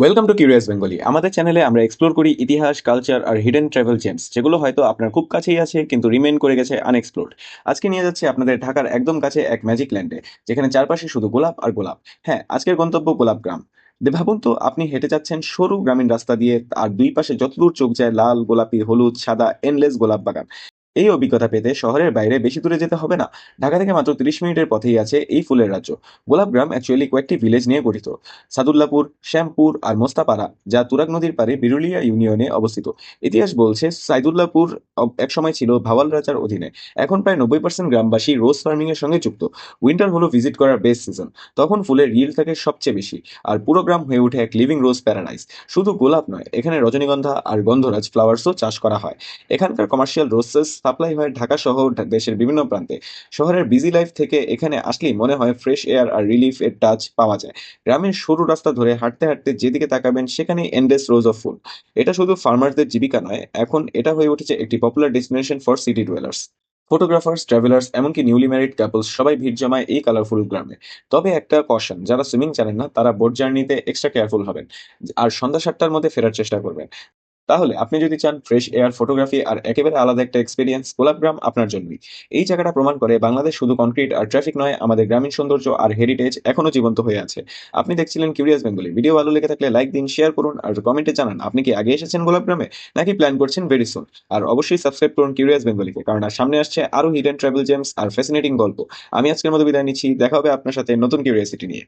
Welcome to curious Bengali আমাদের চ্যানেলে আমরা এক্সপ্লোর করি ইতিহাস কালচার আর হিডেন ট্রাভেল জেমস যেগুলো হয়তো আপনার খুব কাছেই আছে, কিন্তু রিমেইন করে গেছে আনএক্সপ্লোর্ড আজকে নিয়ে যাচ্ছি আপনাদের ঢাকার একদম কাছে এক ম্যাজিক ল্যান্ডে যেখানে চারপাশে শুধু গোলাপ আর গোলাপ। হ্যাঁ আজকের গন্তব্য গোলাপ গ্রাম। ভাবুন তো, আপনি হেঁটে যাচ্ছেন সরু গ্রামীণ রাস্তা দিয়ে, আর দুই পাশে যতদূর চোখ যায় লাল, গোলাপি, হলুদ, সাদা এনলেস গোলাপ বাগান। এই অভিজ্ঞতা পেতে শহরের বাইরে বেশি দূরে যেতে হবে না। ঢাকা থেকে মাত্র তিরিশ মিনিটের পথেই আছে এই ফুলের রাজ্য। গোলাপগ্রাম অ্যাকচুয়ালি কয়েকটি ভিলেজ নিয়ে গঠিত। সাদুল্লাপুর, শ্যামপুর আর মোস্তাপাড়া, যা তুরাগ নদীর পারে বিরুলিয়া ইউনিয়নে অবস্থিত। ইতিহাস বলছে, সাইদুল্লাপুর একসময় ছিল ভাওয়াল রাজার অধীনে। এখন প্রায় নব্বই পার্সেন্ট গ্রামবাসী রোজ ফার্মিং এর সঙ্গে যুক্ত। উইন্টার হলো ভিজিট করার বেস্ট সিজন তখন ফুলের রিল থাকে সবচেয়ে বেশি। আর পুরো গ্রাম হয়ে ওঠে এক লিভিং রোজ প্যারাডাইস শুধু গোলাপ নয়, এখানে রজনীগন্ধা আর গন্ধরাজ ফ্লাওয়ার্সও চাষ করা হয়। এখানকার কমার্শিয়াল রোসেস সাপ্লাই হয় ঢাকা সহ দেশের বিভিন্ন প্রান্তে। শহরের বিজি লাইফ থেকে এখানে আসলেই মনে হয় ফ্রেশ এয়ার আর রিলিফ এর টাচ পাওয়া যায়। গ্রামের সরু রাস্তা ধরে হাঁটতে হাঁটতে যেদিকে তাকাবেন সেখানে এন্ডেস রোজ অফ ফুল এটা শুধু ফার্মারদের জীবিকা নয়, এখন এটা হয়ে উঠেছে একটি popular destination for city dwellers photographers travellers এমনকি নিউলি ম্যারিড কাপলস সবাই ভিড় জমায় এই কালারফুল গ্রামে। তবে একটা কশন যারা সুইমিং জানেন না, তারা বোট জার্নিতে এক্সট্রা কেয়ারফুল হবেন। আর সন্ধ্যা সাতটার মধ্যে ফেরার চেষ্টা করবেন। তাহলে আপনি যদি চান ফ্রেশ এয়ার ফটোগ্রাফি আর একেবারে আলাদা একটা এক্সপিরিয়েন্স গোলাপগ্রাম আপনার জন্যই। এই জায়গাটা প্রমাণ করে বাংলাদেশ শুধু কনক্রিট আর ট্রাফিক নয়, আমাদের গ্রামীণ সৌন্দর্য আর হেরিটেজ এখনও জীবন্ত হয়ে আছে। আপনি দেখছিলেন কিউরিয়াস বেঙ্গলি ভিডিও ভালো লেগে থাকলে লাইক দিন শেয়ার করুন আর কমেন্টে জানান, আপনি কি আগে এসেছেন গোলাপগ্রামে নাকি প্ল্যান করছেন ভেরি সুন আর অবশ্যই সাবস্ক্রাইব করুন কিউরিয়াস বেঙ্গলিকে কারণ আর সামনে আসছে আরও হিডেন ট্রাভেল জেমস আর ফ্যাসিনেটিং গল্প। আমি আজকের মতো বিদায় নিচ্ছি, দেখা হবে আপনার সাথে নতুন কিউরিয়াসিটি নিয়ে।